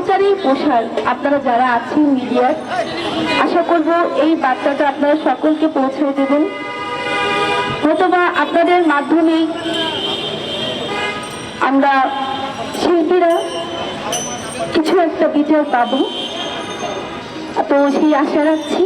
প্রচারের প্রসার আপনারা যারা আছেন মিডিয়ার আশা করব এই বার্তাটা আপনারা সকলকে পৌঁছে দেবেন। হয়তোবা আপনাদের মাধ্যমেই আমরা শিল্পীরা কিছু একটা বিচার পাব। তো সেই আশা রাখছি।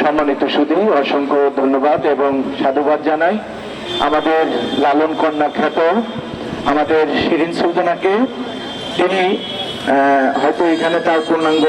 সম্মানিত সুধী অসংখ্য ধন্যবাদ এবং সাধুবাদ জানাই। আমাদের লালন কন্যা খ্যাত আমাদের শিরিন সুলতানাকে তিনি হয়তো এখানে তার পূর্ণাঙ্গ